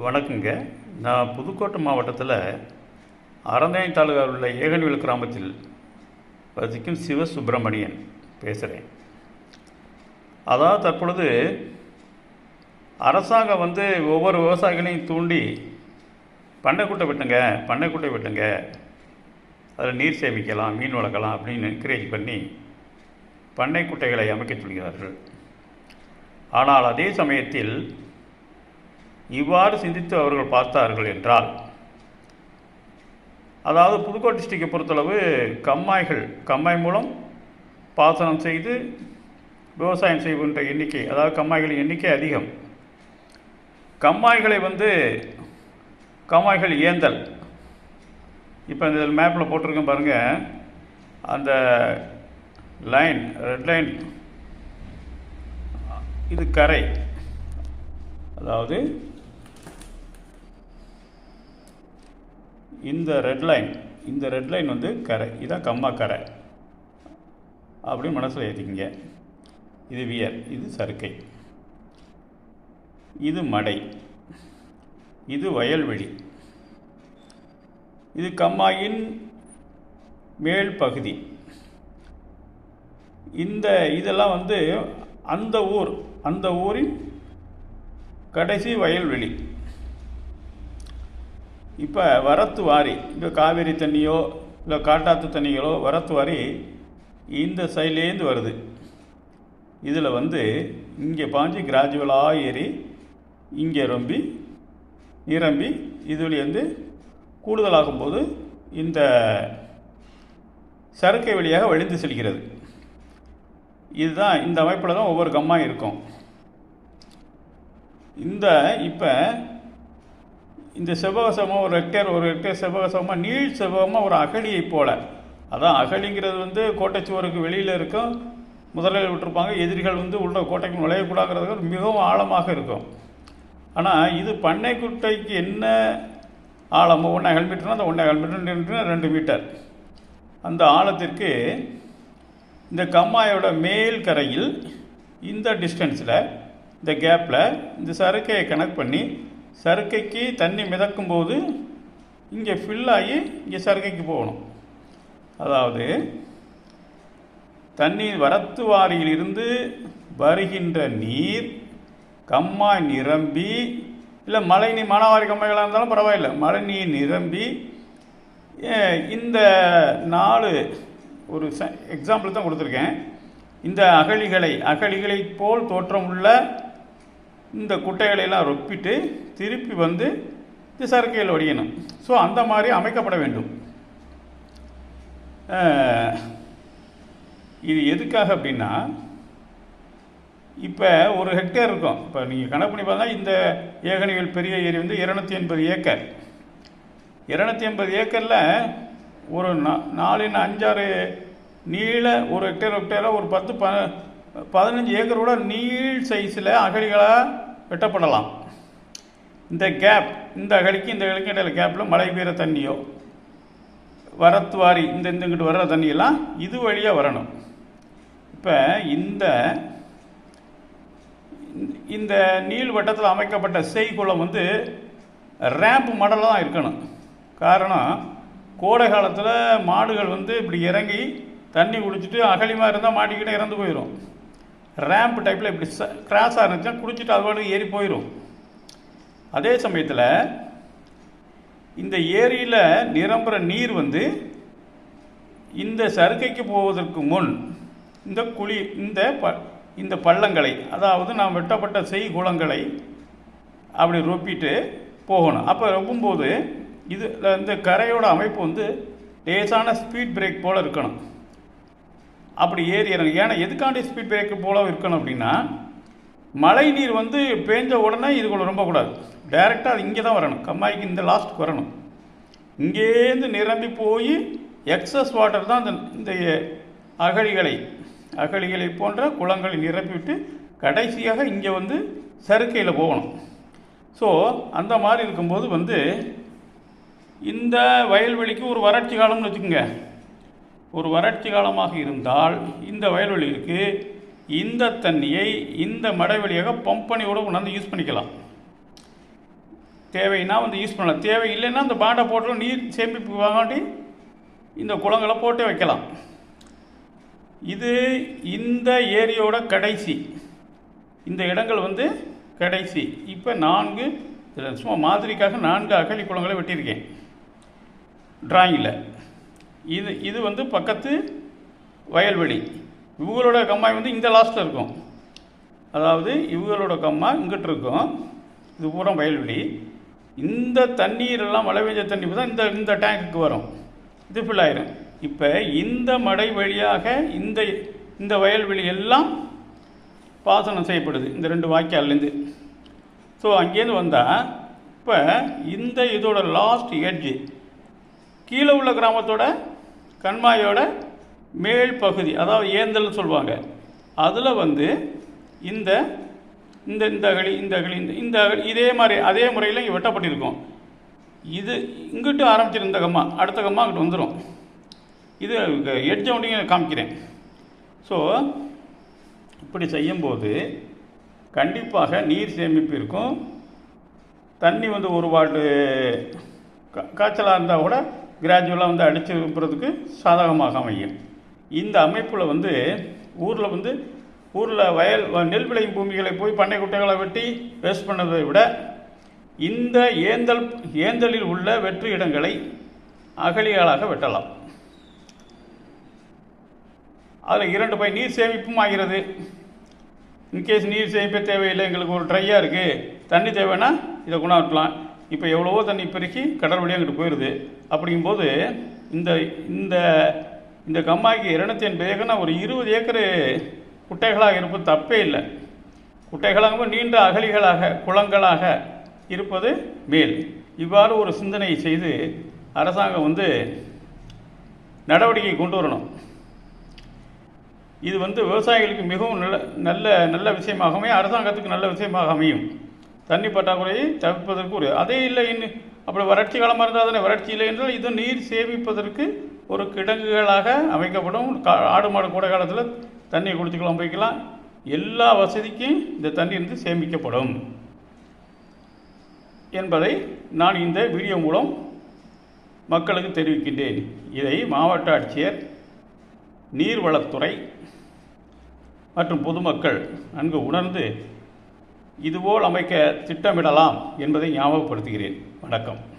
வணக்கங்க. நான் புதுக்கோட்டை மாவட்டத்தில் அறந்தாயம் தாலுகாவில் உள்ள ஏகன்வில் கிராமத்தில் வசிக்கும் சிவசுப்பிரமணியன் பேசுகிறேன் அதாவது தற்பொழுது அரசாங்கம் வந்து ஒவ்வொரு விவசாயிகளையும் தூண்டி பண்ணைக்குட்டை விட்டுங்க பண்ணைக்குட்டை விட்டுங்க அதில் நீர் சேமிக்கலாம் மீன் வளர்க்கலாம் அப்படின்னு என்கரேஜ் பண்ணி பண்ணை குட்டைகளை அமைக்கச் சொல்கிறார்கள். ஆனால் அதே சமயத்தில் இவ்வாறு சிந்தித்து அவர்கள் பார்த்தார்கள் என்றால் அதாவது புதுக்கோட்டை டிஸ்ட்ரிக்டை பொறுத்தளவு கம்மாய்கள் கம்மாய் மூலம் பாசனம் செய்து விவசாயம் செய்கின்ற எண்ணிக்கை அதாவது கம்மாய்களின் எண்ணிக்கை அதிகம். கம்மாய்களை வந்து கம்மாய்கள் ஏந்தல். இப்போ இந்த மேப்பில் போட்டிருக்கேன் பாருங்கள் அந்த லைன் ரெட் லைன் இது கரை. அதாவது இந்த ரெட் லைன் இந்த ரெட் லைன் வந்து கரை. இதான் கம்மா கரை. அப்படின்னு மனசில் ஏற்றிக்கிங்க இது வியர் இது சறுக்கை. இது மடை. இது வயல்வெளி இது கம்மாயின் மேல் பகுதி. இந்த இதெல்லாம் வந்து அந்த ஊர் அந்த ஊரின் கடைசி வயல்வெளி இப்போ வரத்து வாரி இப்போ காவேரி தண்ணியோ இல்லை காட்டாத்து தண்ணிகளோ வரத்து வாரி இந்த சைட்லேருந்து வருது. இதில் வந்து இங்கே பாஞ்சு கிராஜுவலாக ஏறி இங்கே ரொம்பி நிரம்பி இது கூடுதலாகும் கூடுதலாகும்போது இந்த சறுக்கை வழியாக வழிந்து செல்கிறது. இதுதான் இந்த அமைப்பில் தான் ஒவ்வொரு கம்மாக இருக்கும். இந்த இப்போ இந்த செவ்வகசமாக ஒரு ரெக்டர் ஒரு ரெக்டர் செவ்வக சமமாக நீள் செவ்வகமாக ஒரு அகழியை போல. அதான் அகழிங்கிறது வந்து கோட்டைச்சுவருக்கு வெளியில் இருக்கும். முதலில் விட்டுருப்பாங்க. எதிரிகள் வந்து உள்ள கோட்டைக்கு நுழையக்கூடாதுங்கிறது மிகவும் ஆழமாக இருக்கும். ஆனால் இது பண்ணைக்குட்டைக்கு என்ன ஆழம் ஒன்றே மீட்டர்னா அந்த ஒன்றே மீட்டர் ரெண்டு மீட்டர். அந்த ஆழத்திற்கு இந்த கம்மாயோட மேல் கரையில் இந்த டிஸ்டன்ஸில் இந்த கேப்பில் இந்த சறுக்கையை கனெக்ட் பண்ணி சறுக்கைக்கு தண்ணி மிதக்கும் போது இங்கே ஃபில் ஆகி இங்கே சறுக்கைக்கு போகணும். அதாவது தண்ணீர் வரத்து வாரியிலிருந்து வருகின்ற நீர் கம்மாய் நிரம்பி இல்லை மழை நீர் மானாவாரி கம்மாய்களாக இருந்தாலும் பரவாயில்லை மழை நீர் நிரம்பி இந்த நாலு ஒரு ச எக்ஸாம்பிள் தான் கொடுத்துருக்கேன். இந்த அகழிகளை அகழிகளைப் போல் தோற்றம் உள்ள இந்த குட்டைகளையெல்லாம் ரொப்பிட்டு திருப்பி வந்து இந்த சறுக்கையில் ஒடியணும். ஸோ அந்த மாதிரி அமைக்கப்பட வேண்டும். இது எதுக்காக அப்படின்னா இப்போ ஒரு ஹெக்டேர் இருக்கும். இப்போ நீங்கள் கணக்கு பண்ணி பார்த்தா இந்த ஏகனிகள் பெரிய ஏரி வந்து இரநூத்தி எண்பது ஏக்கர். இரநூத்தி எண்பது ஏக்கரில் ஒரு நா நாலின் அஞ்சாறு நீள ஒரு ஹெக்டேர் ஹெக்டேராக ஒரு பத்து ப பதினஞ்சு ஏக்கரோட நீள் சைஸில் அகழிகளாக பண்ணலாம். இந்த கேப் இந்த அகழிக்கு இந்த அகழிக்கு இடையில கேப்பில் மழை பெய்கிற தண்ணியோ வரத்துவாரி இந்த இந்த இங்கிட்டு வர்ற தண்ணியெல்லாம் இது வழியாக வரணும். இப்போ இந்த இந்த நீள் வட்டத்தில் அமைக்கப்பட்ட செய்குளம் வந்து ரேம்ப் மாடலாக தான் இருக்கணும். காரணம் கோடை காலத்தில் மாடுகள் வந்து இப்படி இறங்கி தண்ணி குடிச்சிட்டு அகலிமாக இருந்தால் மாட்டிக்கிட்டே இறந்து போயிடும் ரேம்ப் டைப்பில் இப்படி ச கிராஸாக இருந்துச்சுன்னா குடிச்சிட்டு அது பாட்டுக்கு ஏறி போயிடும் அதே சமயத்தில் இந்த ஏரியில் நிரம்புகிற நீர் வந்து இந்த சறுக்கைக்கு போவதற்கு முன் இந்த குழி இந்த ப இந்த பள்ளங்களை அதாவது நாம் வெட்டப்பட்ட செய் குளங்களை அப்படி ரொப்பிட்டு போகணும். அப்போ ரொப்பும்போது இது இந்த கரையோட அமைப்பு வந்து லேசான ஸ்பீட் பிரேக் போல் இருக்கணும். அப்படி ஏறி இறங்கும் ஏன்னா எதுக்காண்டி ஸ்பீட் பிரேக் போல இருக்கணும் அப்படின்னா மழை நீர் வந்து பேஞ்ச உடனே இதுக்குள்ள ரொம்பக்கூடாது டைரெக்டாக அது இங்கே தான் வரணும். கம்மாய்க்கு இந்த லாஸ்ட்டுக்கு வரணும். இங்கேருந்து நிரம்பி போய் எக்ஸஸ் வாட்டர் தான் இந்த இந்த அகழிகளை அகழிகளை போன்ற குளங்களை நிரப்பிவிட்டு கடைசியாக இங்கே வந்து சறுக்கையில் போகணும். ஸோ அந்த மாதிரி இருக்கும்போது வந்து இந்த வயல்வெளிக்கு ஒரு வறட்சி காலம்னு வச்சுக்கோங்க. ஒரு வறட்சி காலமாக இருந்தால் இந்த வயல்வெளிக்கு இந்த தண்ணியை இந்த மடை வழியாக பம்ப் பண்ணி கொண்டாந்து யூஸ் பண்ணிக்கலாம். தேவைன்னா வந்து யூஸ் பண்ணலாம். தேவை இல்லைன்னா அந்த பாண்டை போட்டு நீர் சேமிப்பு வாங்காட்டி இந்த குளங்களை போட்டு வைக்கலாம். இது இந்த ஏரியோட கடைசி. இந்த இடங்கள் வந்து கடைசி. இப்போ நான்கு சும்மா மாதிரிக்காக நான்கு அகழி குளங்களை வெட்டியிருக்கேன். டிராயிங்கில் இது இது வந்து பக்கத்து வயல்வெளி. இவங்களோட கம்மாய் வந்து இந்த லாஸ்ட்டில் இருக்கும். அதாவது இவங்களோட கம்மாய் இங்கிட்டு இருக்கும். இது பூரா வயல்வெளி. இந்த தண்ணீரெல்லாம் மழை பெஞ்ச தண்ணி தான் இந்த இந்த டேங்குக்கு வரும். இது ஃபில் ஆயிரும். இப்போ இந்த மடை வழியாக இந்த இந்த வயல்வெளி எல்லாம் பாசனம் செய்யப்படுது. இந்த ரெண்டு வாய்க்கால்லேருந்து ஸோ அங்கேருந்து வந்தால் இப்போ இந்த இதோட லாஸ்ட் எட்ஜு கீழே உள்ள கிராமத்தோட கண்மாயோட மேல் பகுதி அதாவது ஏந்தல்னு சொல்லுவாங்க அதில் வந்து இந்த இந்த இந்த அகழி இந்த அகழி இந்த இந்த அகழி இதே மாதிரி அதே முறையில் இங்கே வெட்டப்பட்டிருக்கும். இது இங்கிட்டு ஆரம்பிச்சிருந்த கம்மா அடுத்த கம்மா அங்கிட்டு வந்துடும் இது எட்ஜ் ஒன்றையும் காமிக்கிறேன். ஸோ இப்படி செய்யும்போது கண்டிப்பாக நீர் சேமிப்பு இருக்கும். தண்ணி வந்து ஒரு வாட்டு காய்ச்சலாக இருந்தால் கூட கிராஜுவலாக வந்து அடித்து விடுறதுக்கு சாதகமாக அமையும். இந்த அமைப்பில் வந்து ஊரில் வந்து ஊரில் வயல் வ- நெல் விளையும் பூமிகளை போய் பண்ணை குட்டைகளை வெட்டி வேஸ்ட் பண்ணதை விட இந்த ஏந்தல் ஏந்தலில் உள்ள வெற்று இடங்களை அகலிகளாக வெட்டலாம். அதில் இரண்டு பை நீர் சேமிப்பும் ஆகிறது. இன்கேஸ் நீர் சேமிப்பே தேவையில்லை எங்களுக்கு ஒரு ட்ரையாக இருக்குது தண்ணி தேவைன்னா இதை கொண்டாடலாம் இப்போ எவ்வளவோ தண்ணி பெருக்கி கடல் வழியாக அங்கிட்டு போயிடுது அப்படிங்கும்போது இந்த இந்த இந்த கம்மாய்க்கு இரநூத்தி எண்பது ஏக்கர்னா ஒரு இருபது ஏக்கரு குட்டைகளாக இருப்பது தப்பே இல்லை. குட்டைகளாகவும் நீண்ட அகழிகளாக குளங்களாக இருப்பது மேல். இவ்வாறு ஒரு சிந்தனையை செய்து அரசாங்கம் வந்து நடவடிக்கை கொண்டு வரணும். இது வந்து விவசாயிகளுக்கு மிகவும் நல்ல நல்ல நல்ல விஷயமாகவும் அரசாங்கத்துக்கு நல்ல விஷயமாக அமையும். தண்ணி பற்றாக்குறையை தவிர்ப்பதற்கு ஒரு அதே இல்லை இன்னும் அப்படி வறட்சி காலமாக இருந்தால் தானே வறட்சி இல்லை என்றால் இது நீர் சேமிப்பதற்கு ஒரு கிடங்குகளாக அமைக்கப்படும். கா- ஆடு மாடு கோடை காலத்தில் தண்ணியை குடிச்சிக்கலாம் போய்க்கலாம். எல்லா வசதிக்கும் இந்த தண்ணி இருந்து சேமிக்கப்படும் என்பதை நான் இந்த வீடியோ மூலம் மக்களுக்கு தெரிவிக்கின்றேன். இதை மாவட்ட ஆட்சியர் நீர்வளத்துறை மற்றும் பொதுமக்கள் நன்கு உணர்ந்து இதுபோல் அமைக்க திட்டமிடலாம் என்பதை ஞாபகப்படுத்துகிறேன். வணக்கம்.